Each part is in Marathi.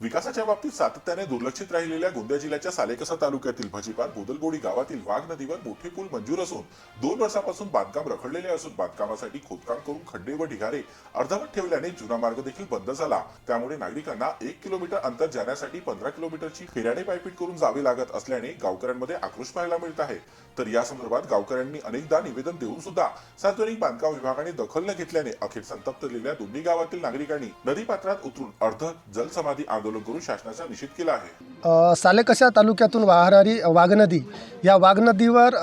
विकासाच्या बाबतीत सातत्याने दुर्लक्षित राहिलेल्या गोंदिया जिल्ह्याच्या सालेकसा तालुक्यातील भजीपार बोदलबोडी गावातील वाघ नदीवर मोठे पूल मंजूर असून दोन वर्षापासून बांधकाम रखडलेले असून बांधकामासाठी खोदकाम करून खड्डे व ढिगारे अर्धवट ठेवल्याने जुना मार्ग देखील बंद झाला. त्यामुळे नागरिकांना एक किलोमीटर अंतर जाण्यासाठी पंधरा किलोमीटरची फेऱ्याने पायपीट करून जावे लागत असल्याने गावकऱ्यांमध्ये आक्रोश पाहायला मिळत आहे. तर या संदर्भात गावकऱ्यांनी अनेकदा निवेदन देऊन सुद्धा सार्वजनिक बांधकाम विभागाने दखल न घेतल्याने अखेर संतप्तलेल्या दोन्ही गावातील नागरिकांनी नदीपात्रात उतरून अर्ध जलसमाधी आंदोलन करून शासनाचा निषेध केला आहे. सालेकशा तालुक्यातून वाहणारी वाघनदी या वाघनदीवर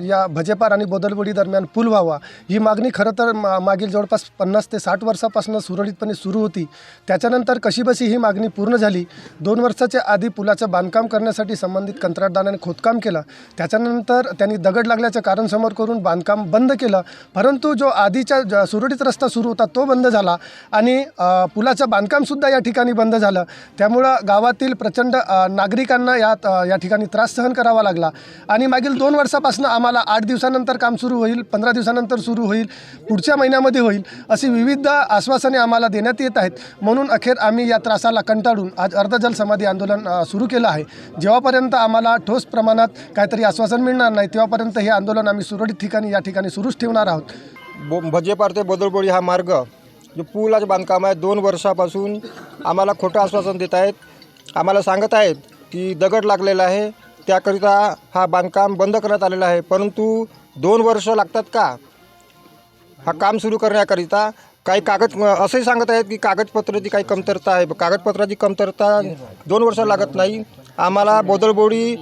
या भजेपार आणि बोदलबुडी दरम्यान पूल व्हावा ही मागणी खरं तर मा- मागील जवळपास पन्नास ते साठ वर्षापासून सुरळीतपणे सुरू होती. त्याच्यानंतर कशीबशी ही मागणी पूर्ण झाली दोन वर्षाच्या आधी पुलाचं बांधकाम करण्यासाठी संबंधित कंत्राटदाराने खोदकाम केलं त्याच्यानंतर त्यांनी दगड लागल्याचं कारण समोर करून बांधकाम बंद केलं परंतु जो आधीच्या ज- सुरळीत रस्ता सुरू होता तो बंद झाला आणि पुलाचं बांधकामसुद्धा या ठिकाणी बंद झालं. त्यामुळं गावातील प्रचंड नागरिकांना यात या ठिकाणी त्रास सहन करावा लागला. आणि मागील दोन वर्षापासून आम्हाला आठ दिवसानंतर काम सुरू होईल पंधरा दिवसानंतर सुरू होईल पुढच्या महिन्यामध्ये होईल अशी विविध आश्वासने आम्हाला देण्यात येत आहेत. म्हणून अखेर आम्ही या त्रासाला कंटाळून आज अर्धजल समाधी आंदोलन सुरू केलं आहे. जेव्हापर्यंत आम्हाला ठोस प्रमाणात काहीतरी आश्वासन मिळणार नाही तेव्हापर्यंत हे आंदोलन आम्ही सुरळीत ठिकाणी या ठिकाणी सुरूच ठेवणार आहोत. बो भजेपार ते हा मार्ग जो पुलाचं बांधकाम आहे दोन वर्षापासून आम्हाला खोटं आश्वासन देत आहेत. आम्हाला सांगत आहेत की दगड लागलेला आहे त्याकरिता हा बांधकाम बंद करण्यात आलेला आहे. परंतु दोन वर्ष लागतात का? हा काम सुरू करण्याकरिता काही कागद असंही सांगत आहेत की कागदपत्राची काही कमतरता आहे. कागदपत्राची कमतरता दोन वर्ष लागत नाही. आम्हाला बोदलबोडी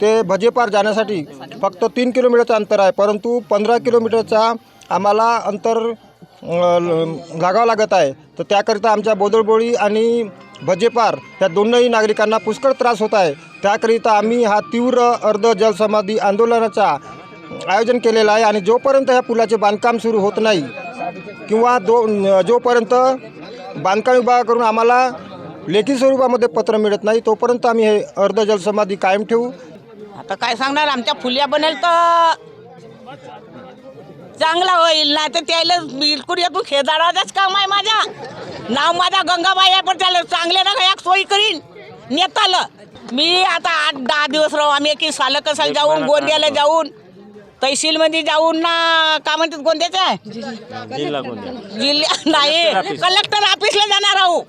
ते भजेपार जाण्यासाठी फक्त तीन किलोमीटरचं अंतर आहे. परंतु पंधरा किलोमीटरचा आम्हाला अंतर लागावं लागत आहे. तर त्याकरिता आमच्या बोदळबोळी आणि भजेपार या दोनही नागरिकांना पुष्कळ त्रास होत आहे. त्याकरिता आम्ही हा तीव्र अर्ध जलसमाधी आंदोलनाचा आयोजन केलेलं आहे आणि जोपर्यंत ह्या पुलाचे बांधकाम सुरू होत नाही किंवा दो जोपर्यंत बांधकाम विभागाकडून आम्हाला लेखी स्वरूपामध्ये पत्र मिळत नाही तोपर्यंत आम्ही हे अर्ध जलसमाधी कायम ठेवू. आता काय सांगणार? आमच्या फुल्या बनेल तर चांगला होईल नाही तर त्याला बिलकुल येतो खेदाडाचाच काम आहे माझ्या. नाव माझा गंगाबाई आहे पण त्याला चांगले ना एक सोयी करीन. नेतालं. मी आता आठ दहा दिवस राहू आम्ही की सालं कसाला जाऊन गोंदियाला जाऊन तहसीलमध्ये जाऊन ना का म्हणतात गोंद्याच्या जिल्हा नाही कलेक्टर ऑफिसला जाणार आहो.